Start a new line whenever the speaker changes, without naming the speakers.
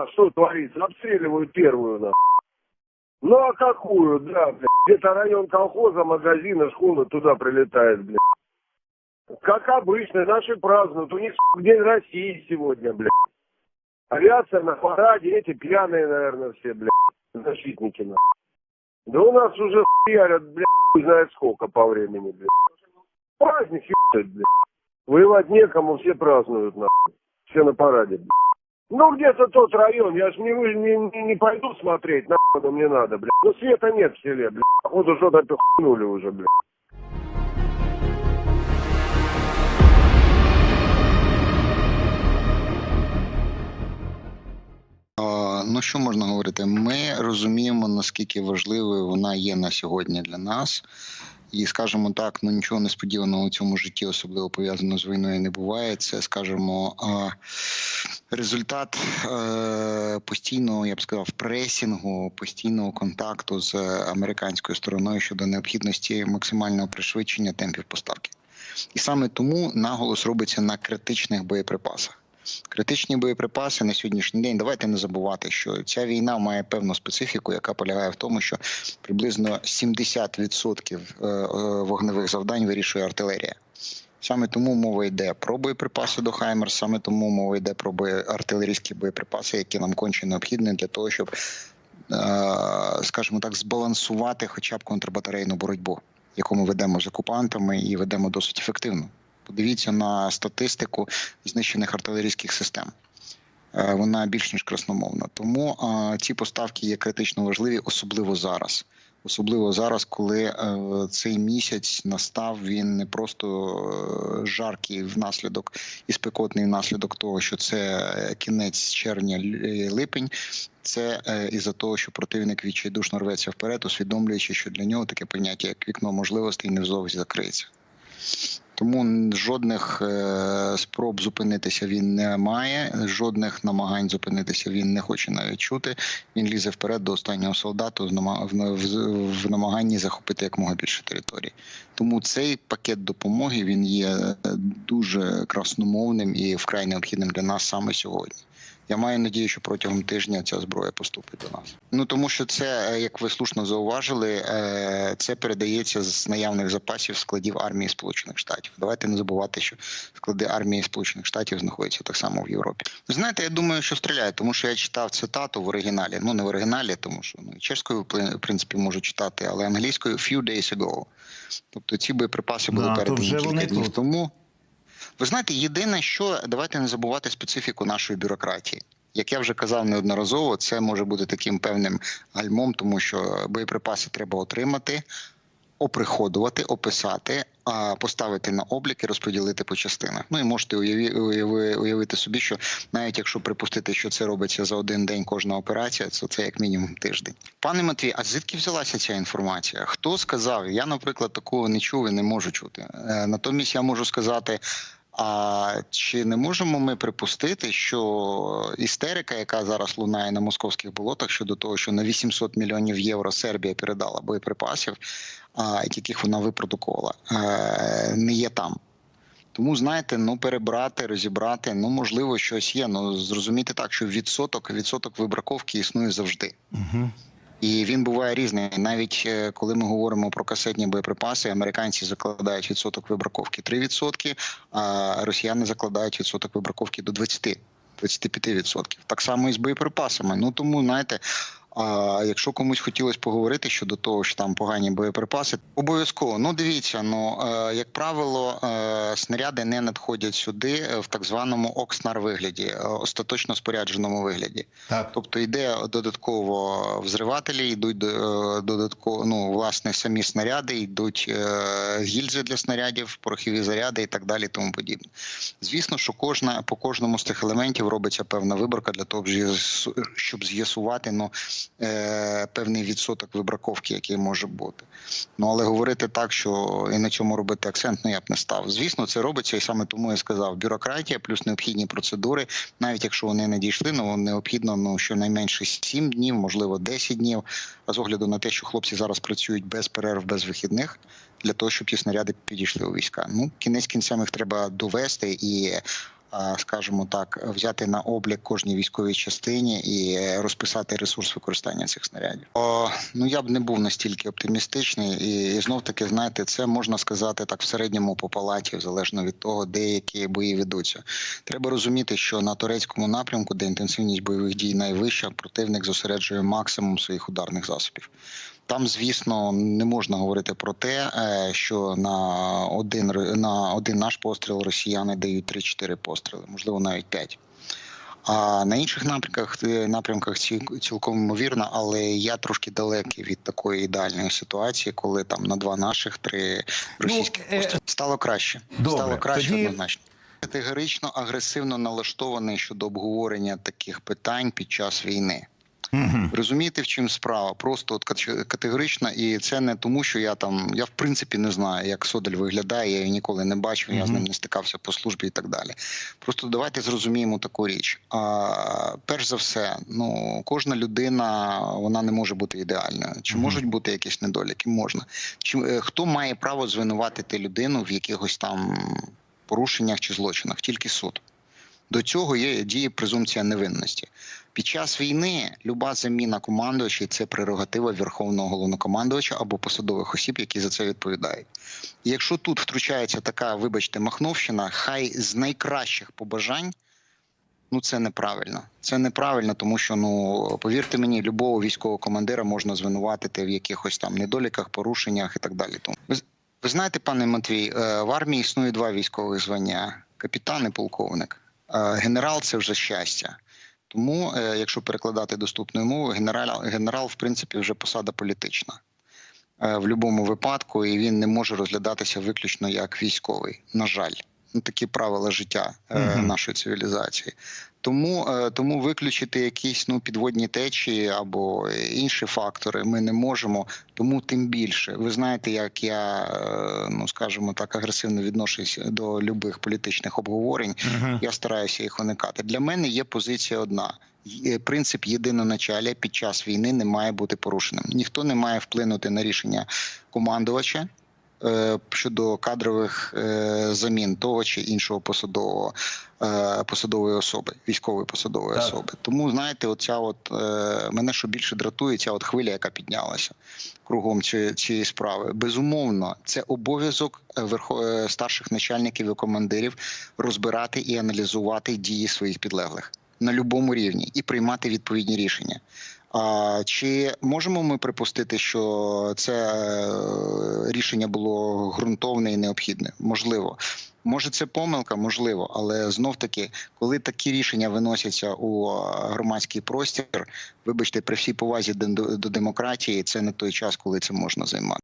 А что творится? Обстреливают первую, нахуй. Ну а какую, да, блядь. Где-то район колхоза, магазина, школы туда прилетает, блядь. Как обычно, наши празднуют. У них День России сегодня, блядь. Авиация на параде, эти пьяные, наверное, все, блядь, защитники, нахуй. Да у нас уже хуярят, блядь, хуй знает сколько по времени, блядь. Праздник, ебать, блядь. Воевать некому, все празднуют, нахуй. Все на параде, блядь. Ну, где-то тот район, я ж не, не, не, не пойду смотреть, нахуй мне надо, блядь. Ну, света нет в селе, блядь. Походу, что-то пихнули уже, блядь.
Ну, що можна говорити? Ми розуміємо, наскільки важливою вона є на сьогодні для нас. І скажімо так, ну нічого несподіваного у цьому житті, особливо пов'язано з війною, не буває. Це, скажімо, результат е, постійного, я б сказав, пресінгу, постійного контакту з американською стороною щодо необхідності максимального пришвидшення темпів поставки. І саме тому наголос робиться на критичних боєприпасах. Критичні боєприпаси на сьогоднішній день. Давайте не забувати, що ця війна має певну специфіку, яка полягає в тому, що приблизно 70% е, е, вогневих завдань вирішує артилерія. Саме тому мова йде про боєприпаси до Хаймер, саме тому мова йде про артилерійські боєприпаси, які нам конче необхідні для того, щоб, е, скажімо так, збалансувати хоча б контрбатарейну боротьбу, яку ми ведемо з окупантами і ведемо досить ефективно. Подивіться на статистику знищених артилерійських систем. Е, Вона більш ніж красномовна. Тому ці поставки є критично важливі, особливо зараз. Особливо зараз, коли е, цей місяць настав, він не просто е, жаркий внаслідок і спекотний внаслідок того, що це кінець червня-липень, Це е, із-за того, що противник відчайдушно рветься вперед, усвідомлюючи, що для нього таке поняття, як вікно можливостей, невзовзі закриється. Тому жодних е, спроб зупинитися він не має, жодних намагань зупинитися він не хоче навіть чути. Він лізе вперед до останнього солдату в, нама- в, в, в намаганні захопити якомога більше території. Тому цей пакет допомоги він є е, дуже красномовним і вкрай необхідним для нас саме сьогодні. Я маю надію, що протягом тижня ця зброя поступить до нас. Ну тому що це, е, як ви слушно зауважили, е, це передається з наявних запасів складів армії Сполучених Штатів. Давайте не забувати, що склади армії Сполучених Штатів знаходяться так само в Європі. Ви знаєте, я думаю, що стріляє, тому що я читав цитату в оригіналі. Ну не в оригіналі, тому що ну чешською в принципі можу читати, але англійською few days ago. Тобто ці боєприпаси були
Да,
передані кілька днів
тут.
тому. Ви знаєте, єдине, що давайте не забувати специфіку нашої бюрократії. Як я вже казав неодноразово, це може бути таким певним гальмом, тому що боєприпаси треба отримати, оприходувати, описати, а поставити на облік і розподілити по частинах. Ну і можете уявити собі, що навіть якщо припустити, що це робиться за один день кожна операція, то це як мінімум тиждень. Пане Матвій, а звідки взялася ця інформація? Хто сказав? Я, наприклад, такого не чув і не можу чути. Е, Натомість я можу сказати. А чи не можемо ми припустити, що істерика, яка зараз лунає на московських болотах щодо того, що на 800 мільйонів євро Сербія передала боєприпасів, а, яких вона випродукувала, е, не є там? Тому знаєте, ну перебрати, розібрати, ну можливо, щось є. Ну зрозуміти так, що відсоток відсоток вибраковки існує завжди.
Угу.
І він буває різний. Навіть е, коли ми говоримо про касетні боєприпаси, американці закладають відсоток вибраковки 3%, а росіяни закладають відсоток вибраковки до 20%. 25%. Так само і з боєприпасами. Ну тому знаєте, а якщо комусь хотілося поговорити щодо того, що там погані боєприпаси, обов'язково. Ну дивіться, ну е, як правило, е, снаряди не надходять сюди в так званому окснар вигляді, е, остаточно спорядженому вигляді.
Так.
Тобто йде додатково взривателі, йдуть е, додатково, ну власне самі снаряди, йдуть е, гільзи для снарядів, порохові заряди і так далі, тому подібне. Звісно, що кожна по кожному з тих елементів робиться певна виборка для того, щоб з'ясувати ну е, певний відсоток вибраковки, який може бути. Ну але говорити так, що і на цьому робити акцент, ну я б не став. Звісно, це робиться, і саме тому я сказав: бюрократія плюс необхідні процедури, навіть якщо вони не дійшли, ну необхідно ну щонайменше 7 днів, можливо 10 днів. А з огляду на те, що хлопці зараз працюють без перерв, без вихідних. Для того щоб ті снаряди підійшли у війська. Ну кінець кінцем їх треба довести і скажімо так, взяти на облік кожній військовій частині і е, розписати ресурс використання цих снарядів. О, ну я б не був настільки оптимістичний, і, і знов таки, знаєте, це можна сказати так в середньому по палаті, залежно від того, де які бої ведуться. Треба розуміти, що на турецькому напрямку, де інтенсивність бойових дій найвища, противник зосереджує максимум своїх ударних засобів. Там, звісно, не можна говорити про те, е, що на один на один наш постріл росіяни дають 3-4 постріли, можливо, навіть 5. А на інших напрямках е, напрямках цілком ймовірно, але я трошки далекий від такої ідеальної ситуації, коли там на два наших, три російських
е,
постріли. стало краще.
Добре,
стало краще
тоді-
однозначно. Категорично агресивно налаштований щодо обговорення таких питань під час війни.
Угу.
Розумієте, в чим справа? Просто от кат- категорично, і це не тому, що я там я в принципі не знаю, як Содель виглядає. Я її ніколи не бачив, я з ним не стикався по службі і так далі. Просто давайте зрозуміємо таку річ. А, перш за все, ну кожна людина вона не може бути ідеальною. Чи
Мгм.
можуть бути якісь недоліки? Можна. Чи е, хто має право звинуватити людину в якихось там порушеннях чи злочинах? Тільки суд. До цього є діє презумпція невинності. Під час війни люба заміна командувача це прерогатива верховного головнокомандувача або посадових осіб, які за це відповідають. І якщо тут втручається така, вибачте, махновщина, хай з найкращих побажань. Ну, це неправильно. Це неправильно, тому що ну повірте мені, любого військового командира можна звинуватити в якихось там недоліках, порушеннях і так далі. Тому ви, ви знаєте, пане Матвій, е, в армії існує два військових звання: капітан і полковник. Е, Генерал це вже щастя. Тому, е, якщо перекладати доступною мовою, генерал, генерал, в принципі, вже посада політична е, в будь-якому випадку, і він не може розглядатися виключно як військовий. На жаль, такі правила життя
Мгм.
нашої цивілізації. Тому, е, тому виключити якісь ну підводні течії або інші фактори ми не можемо. Тому тим більше. Ви знаєте, як я е, ну скажімо так агресивно відношусь до любих політичних обговорень.
Угу.
Я стараюся їх уникати. Для мене є позиція одна: принцип єдиноначалля під час війни не має бути порушеним. Ніхто не має вплинути на рішення командувача. Е, Щодо кадрових е, замін того чи іншого посадового е, посадової особи, військової посадової
Так.
особи. Тому знаєте, оця от мене що більше дратує, ця от хвиля, яка піднялася кругом цієї, цієї справи. Безумовно, це обов'язок старших начальників і командирів розбирати і аналізувати дії своїх підлеглих на будь-якому рівні і приймати відповідні рішення. А чи можемо ми припустити, що це е, рішення було ґрунтовне і необхідне? Можливо. Може, це помилка, можливо, але знов таки, коли такі рішення виносяться у е, громадський простір, вибачте, при всій повазі до, демократії, це не той час, коли це можна займати.